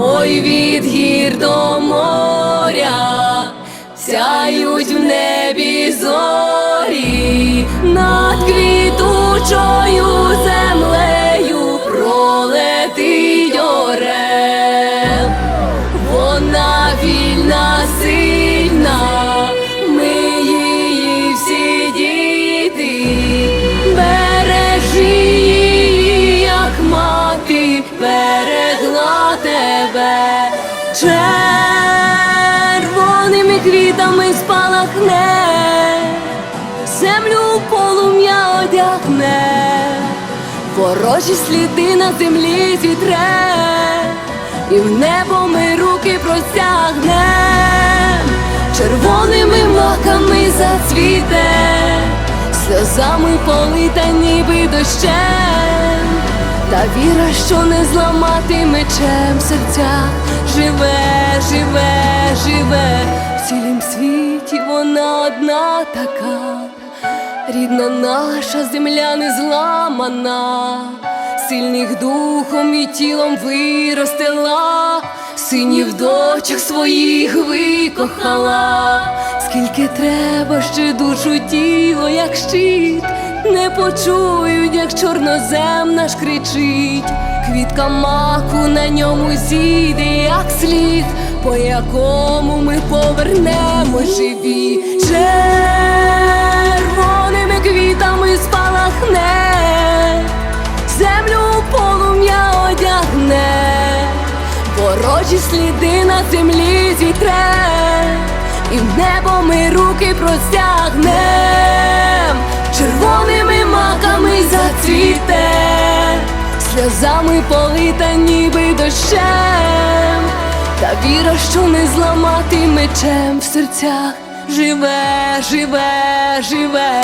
Ой, від гір до моря, сяють в небі зорі, над квітучою мати, берегла тебе, червоними квітами спалахне, землю полум'я одягне, ворожі сліди на землі зітре. І в небо ми руки простягнем, червоними маками зацвіте, сльозами полита ніби дощем, та віра, що не зламати мечем в серцях, живе, живе, живе, в цілім світі вона одна така. Рідна наша земля не зламана, сильних духом і тілом виростила, синів дочок своїх викохала, скільки треба ще душу тіло, як щит, не почують, як чорнозем наш кричить, квітка маку на ньому зійде, як слід, по якому ми повернемо живі. Червоними квітами спалахне, землю полум'я одягне, ворожі сліди на землі зітре, і в небо ми руки простягнем, червоними маками зацвіте, сльозами полита ніби дощем, та віра, що не зламати мечем в серцях, живе, живе, живе,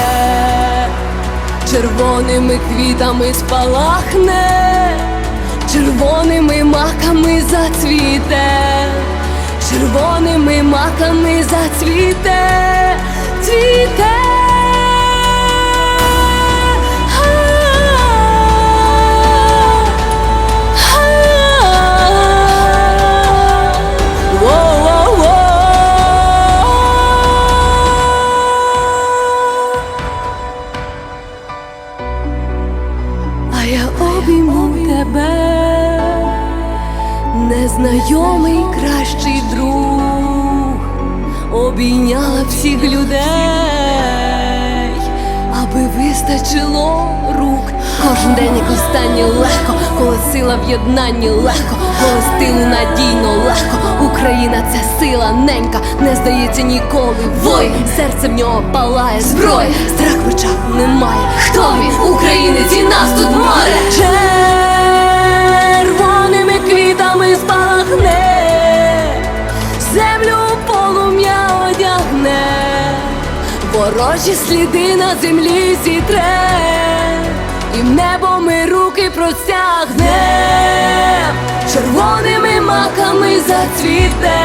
червоними квітами спалахне, червоними маками зацвіте, червоними маками зацвіте, незнайомий кращий друг, обійняла всіх людей, аби вистачило рук. Кожен день як останнє легко, коли сила в єднанні легко, коли стилу надійно легко. Україна це сила ненька, не здається ніколи. Вой, серце в нього палає зброя, страх в очах немає. Хто він? Українець і нас тут ворожі сліди на землі зітре, і в небо ми руки простягнем, червоними маками зацвіте,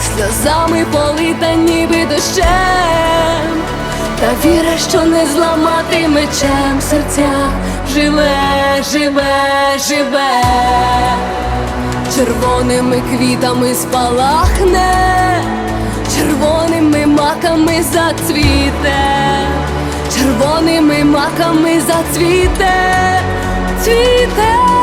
сльозами полита ніби дощем, та віра, що не зламати мечем в серцях, живе, живе, живе, червоними квітами спалахне, червоними маками зацвіте, червоними маками зацвіте, цвіте.